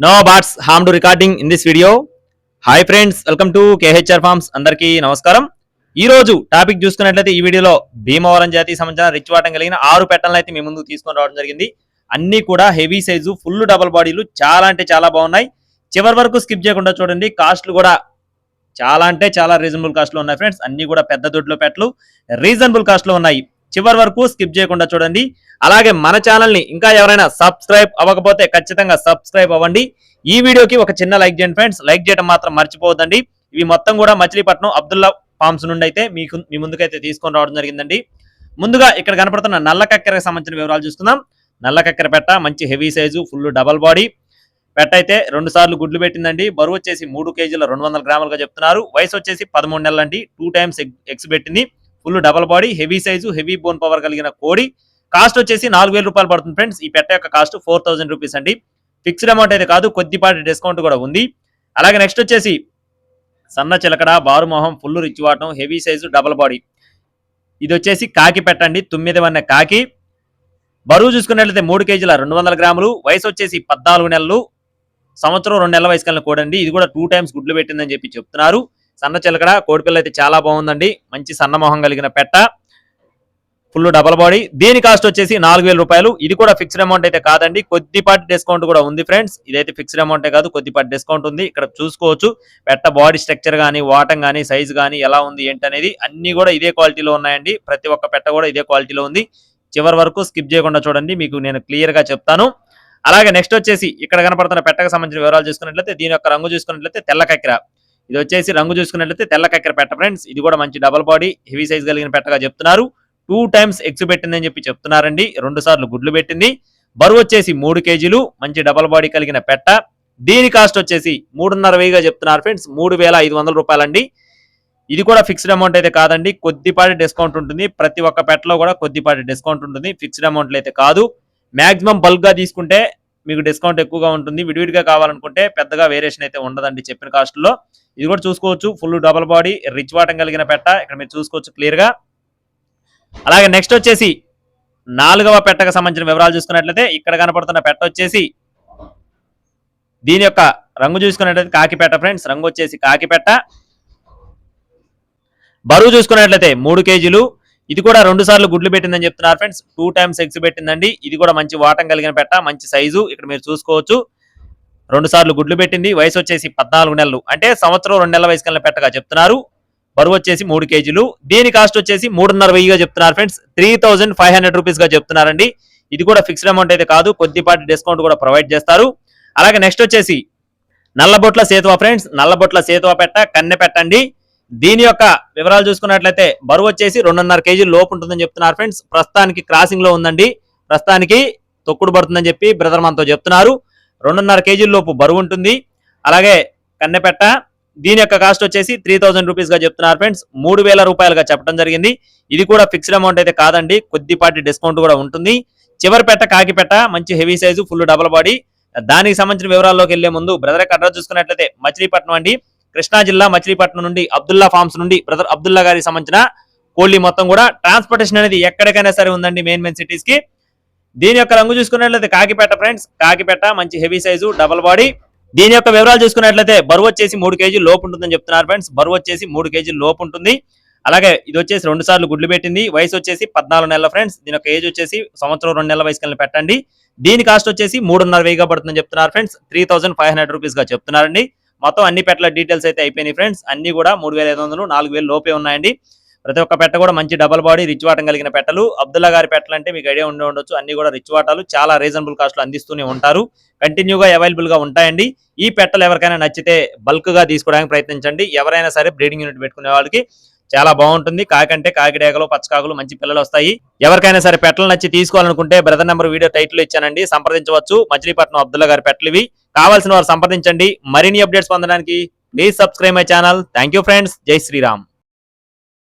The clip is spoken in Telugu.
No birds harm to recording in this video hi friends welcome to KHR farms అందరికీ నమస్కారం ఈ రోజు టాపిక్ చూసుకున్నట్లయితే ఈ వీడియోలో భీమవరం జాతికి సంబంధించిన రిచ్ వాటం కలిగిన ఆరు పెట్టలను అయితే మీ ముందుకు తీసుకొని రావడం జరిగింది. అన్ని కూడా హెవీ సైజు ఫుల్ డబల్ బాడీలు చాలా అంటే చాలా బాగున్నాయి. చివరి వరకు స్కిప్ చేయకుండా చూడండి. కాస్ట్లు కూడా చాలా అంటే చాలా రీజనబుల్ కాస్ట్లో ఉన్నాయి ఫ్రెండ్స్ అన్ని కూడా పెద్ద దొడ్లో పెట్టలు. రీజనబుల్ కాస్ట్లో ఉన్నాయి. చివరి వరకు స్కిప్ చేయకుండా చూడండి. అలాగే మన ఛానల్ని ఇంకా ఎవరైనా సబ్స్క్రైబ్ అవ్వకపోతే ఖచ్చితంగా సబ్స్క్రైబ్ అవ్వండి. ఈ వీడియోకి ఒక చిన్న లైక్ చేయండి ఫ్రెండ్స్. లైక్ చేయడం మాత్రం మర్చిపోవద్దండి. ఇవి మొత్తం కూడా మచిలీపట్నం అబ్దుల్లా ఫామ్స్ నుండి అయితే మీకు మీ ముందుకైతే తీసుకొని రావడం జరిగిందండి. ముందుగా ఇక్కడ కనపడుతున్న నల్ల కక్కెరకు సంబంధించిన వివరాలు చూసుకుందాం. నల్ల కక్కెర పెట్ట మంచి heavy size full double body. పెట్ట అయితే రెండు సార్లు గుడ్లు పెట్టిందండి. బరువు వచ్చేసి మూడు కేజీల రెండు వందల గ్రాములుగా చెప్తున్నారు. వయసు వచ్చేసి పదమూడు నెలలు అండి టూ టైమ్స్ ఎగ్స్ పెట్టింది. Full double body heavy size heavy bone power కలిగిన కోడి. కాస్ట్ వచ్చేసి నాలుగు వేల రూపాయలు పడుతుంది ఫ్రెండ్స్. ఈ పెట్ట యొక్క కాస్ట్ ఫోర్ థౌసండ్ రూపీస్ అండి. ఫిక్స్డ్ అమౌంట్ అయితే కాదు కొద్దిపాటి డిస్కౌంట్ కూడా ఉంది. అలాగే నెక్స్ట్ వచ్చేసి సన్న చిలకడ బారుమొహం ఫుల్ రిచ్ వాటం హెవీ సైజు డబల్ బాడీ. ఇది వచ్చేసి కాకి పెట్టండి తొమ్మిది వన్న కాకి. బరువు చూసుకున్నట్లయితే మూడు కేజీల రెండు వందల గ్రాములు. వయసు వచ్చేసి పద్నాలుగు నెలలు. సంవత్సరం రెండు నెలల వయసు కలిగిన కోడండి. ఇది కూడా టూ టైమ్స్ గుడ్లు పెట్టిందని చెప్పి చెప్తున్నారు. సన్న చిలకడ కోడిపిల్ల అయితే చాలా బాగుందండి. మంచి సన్న మొహం కలిగిన పెట్ట. ఫుల్ డబల్ బాడీ దీని కాస్ట్ వచ్చేసి నాలుగు వేల రూపాయలు. ఇది కూడా ఫిక్స్డ్ అమౌంట్ అయితే కాదండి. కొద్దిపాటి డిస్కౌంట్ కూడా ఉంది ఫ్రెండ్స్ ఇదైతే ఫిక్స్డ్ అమౌంటే కాదు కొద్దిపాటి డిస్కౌంట్ ఉంది. ఇక్కడ చూసుకోవచ్చు. పెట్ట బాడీ స్ట్రక్చర్ కానీ వాటం కానీ సైజ్ కానీ ఎలా ఉంది ఏంటనేది అన్ని కూడా ఇదే క్వాలిటీలో ఉన్నాయండి. ప్రతి ఒక్క పెట్ట కూడా ఇదే క్వాలిటీలో ఉంది. చివరి వరకు స్కిప్ చేయకుండా చూడండి. మీకు నేను క్లియర్గా చెప్తాను. అలాగే నెక్స్ట్ వచ్చేసి ఇక్కడ కనపడుతున్న పెట్టకు సంబంధించిన వివరాలు చూసుకున్నట్లయితే దీని యొక్క రంగు చూసుకున్నట్లయితే తెల్ల కక్కిర. ఇది వచ్చేసి రంగు చూసుకున్నట్లయితే తెల్ల కక్కెర పెట్ట ఫ్రెండ్స్ ఇది కూడా మంచి డబల్ బాడీ హెవీ సైజ్ కలిగిన పెట్టగా చెప్తున్నారు. టూ టైమ్స్ ఎగ్స్ పెట్టిందని చెప్పి చెప్తున్నారండి. రెండు సార్లు గుడ్లు పెట్టింది. బరువు వచ్చేసి మూడు కేజీలు మంచి డబల్ బాడీ కలిగిన పెట్ట. దీని కాస్ట్ వచ్చేసి మూడున్నర వెయ్యిగా చెప్తున్నారు ఫ్రెండ్స్ మూడు వేల ఐదు వందల రూపాయలండి. ఇది కూడా ఫిక్స్డ్ అమౌంట్ అయితే కాదండి. కొద్దిపాటి డిస్కౌంట్ ఉంటుంది. ప్రతి ఒక్క పెట్టలో కూడా కొద్దిపాటి డిస్కౌంట్ ఉంటుంది. ఫిక్స్డ్ అమౌంట్ అయితే కాదు. మాక్సిమం బల్క్గా తీసుకుంటే మీకు డిస్కౌంట్ ఎక్కువగా ఉంటుంది. విడివిడిగా కావాలనుకుంటే పెద్దగా వేరియేషన్ అయితే ఉండదండి చెప్పిన కాస్ట్లో ఇది కూడా చూసుకోవచ్చు. ఫుల్ డబల్ బాడీ రిచ్ వాటం కలిగిన పెట్ట. ఇక్కడ మీరు చూసుకోవచ్చు క్లియర్గా అలాగే నెక్స్ట్ వచ్చేసి నాలుగవ పెట్టకు సంబంధించిన వివరాలు చూసుకున్నట్లయితే ఇక్కడ కనపడుతున్న పెట్ట వచ్చేసి దీని యొక్క రంగు చూసుకున్నట్లయితే కాకిపెట్ట ఫ్రెండ్స్ రంగు వచ్చేసి కాకిపెట్ట బరువు చూసుకున్నట్లయితే మూడు కేజీలు. ఇది కూడా రెండు సార్లు గుడ్లు పెట్టిందని చెప్తున్నారు ఫ్రెండ్స్. టూ టైమ్స్ ఎగ్స్ పెట్టిందండి. ఇది కూడా మంచి వాటం కలిగిన పెట్ట మంచి సైజు. ఇక్కడ మీరు చూసుకోవచ్చు. రెండు సార్లు గుడ్లు పెట్టింది. వయసు వచ్చేసి పద్నాలుగు నెలలు. అంటే సంవత్సరం రెండు నెలల వయసు కలిగిన పెట్టగా చెప్తున్నారు. బరువు వచ్చేసి మూడు కేజీలు. దీని కాస్ట్ వచ్చేసి మూడున్నర వెయ్యిగా చెప్తున్నారు friends. Three thousand five hundred రూపీస్గా చెప్తున్నారండి. ఇది కూడా ఫిక్స్డ్ అమౌంట్ అయితే కాదు. కొద్దిపాటి డిస్కౌంట్ కూడా ప్రొవైడ్ చేస్తారు. అలాగే నెక్స్ట్ వచ్చేసి నల్లబొట్ల సేతువా ఫ్రెండ్స్. నల్లబొట్ల సేతువా పెట్ట కన్నె పెట్టండి. దీని యొక్క వివరాలు చూసుకున్నట్లయితే బరువు వచ్చేసి రెండున్నర కేజీలు లోపు ఉంటుందని చెప్తున్నారు ఫ్రెండ్స్. ప్రస్తుతానికి క్రాసింగ్లో ఉందండి. ప్రస్తుతానికి తొక్కుడు పడుతుందని చెప్పి బ్రదర్ మనతో చెప్తున్నారు. రెండున్నర కేజీల లోపు బరువు ఉంటుంది. అలాగే కన్నెపెట్ట దీని యొక్క కాస్ట్ వచ్చేసి త్రీ థౌసండ్ రూపీస్గా చెప్తున్నారు ఫ్రెండ్స్. మూడు వేల రూపాయలుగా చెప్పడం జరిగింది. ఇది కూడా ఫిక్స్డ్ అమౌంట్ అయితే కాదండి. కొద్దిపాటి డిస్కౌంట్ కూడా ఉంటుంది. చివరి పెట్ట కాకిపెట్ట మంచి heavy size full double body దానికి సంబంధించిన వివరాల్లోకి వెళ్ళే ముందు బ్రదర్ యొక్క అడ్రస్ చూసుకున్నట్లయితే మచిలీపట్నం అండి. కృష్ణా జిల్లా మచిలీపట్నం నుండి అబ్దుల్లా ఫార్మ్స్ నుండి బ్రదర్ అబ్దుల్లా గారికి సంబంధించిన కోళ్ళి మొత్తం కూడా ట్రాన్స్పోర్టేషన్ అనేది ఎక్కడికైనా సరే ఉందండి మెయిన్ మెయిన్ సిటీస్కి. దీని యొక్క రంగు చూసుకున్నట్లయితే కాకిపెట్ట ఫ్రెండ్స్. కాకిపేట మంచి హెవీ సైజు డబల్ బాడీ దీని యొక్క వివరాలు చూసుకున్నట్లయితే బరువు వచ్చేసి మూడు కేజీలు లోపు ఉంటుందని చెప్తున్నారు ఫ్రెండ్స్. బరువు వచ్చేసి మూడు కేజీ లోపు ఉంటుంది. అలాగే ఇది వచ్చేసి రెండు సార్లు గుడ్లు పెట్టింది. వయసు వచ్చేసి పద్నాలుగు నెలల ఫ్రెండ్స్. దీని యొక్క ఏజ్ వచ్చేసి సంవత్సరం రెండు నెలల వయసు కలిసి పెట్టండి. దీని కాస్ట్ వచ్చేసి మూడున్నర వెయ్యిగా పడుతుందని చెప్తున్నారు friends. Three thousand five hundred రూపీస్గా చెప్తున్నారండి. మొత్తం అన్ని పెట్టల డీటెయిల్స్ అయితే అయిపోయినాయి ఫ్రెండ్స్ అన్ని కూడా మూడు వేల ఐదు వందలు నాలుగు వేలు లోపే ఉన్నాయండి. ప్రతి ఒక్క పెట్ట కూడా మంచి డబల్ బాడీ రిచ్ వాటం కలిగిన పెట్టలు. అబ్దుల్లా గారి పెట్టలు అంటే మీకు ఐడియా ఉండే ఉండొచ్చు. అన్ని కూడా రిచ్ వాటాలు చాలా రీజనబుల్ కాస్ట్లో అందిస్తూనే ఉంటారు. కంటిన్యూగా అవైలబుల్గా ఉంటాయండి. ఈ పెట్టలు ఎవరికైనా నచ్చితే బల్క్గా తీసుకోవడానికి ప్రయత్నించండి. ఎవరైనా సరే బ్రీడింగ్ యూనిట్ పెట్టుకునే వాళ్ళకి చాలా బాగుంటుంది. కాకంటే కాకిడేకలు పచ్చకాకులు మంచి పిల్లలు వస్తాయి. ఎవరికైనా సరే పెట్టలు నచ్చి తీసుకోవాలనుకుంటే బ్రదర్ నెంబర్ వీడియో టైటిల్ ఇచ్చానండి. సంప్రదించవచ్చు. మచిలీపట్నం అబ్దుల్లా గారి పెట్టలు ఇవి. కావాల్సిన వారు సంప్రదించండి. మరిన్ని అప్డేట్స్ పొందడానికి please subscribe my channel thank friends జై శ్రీరామ్.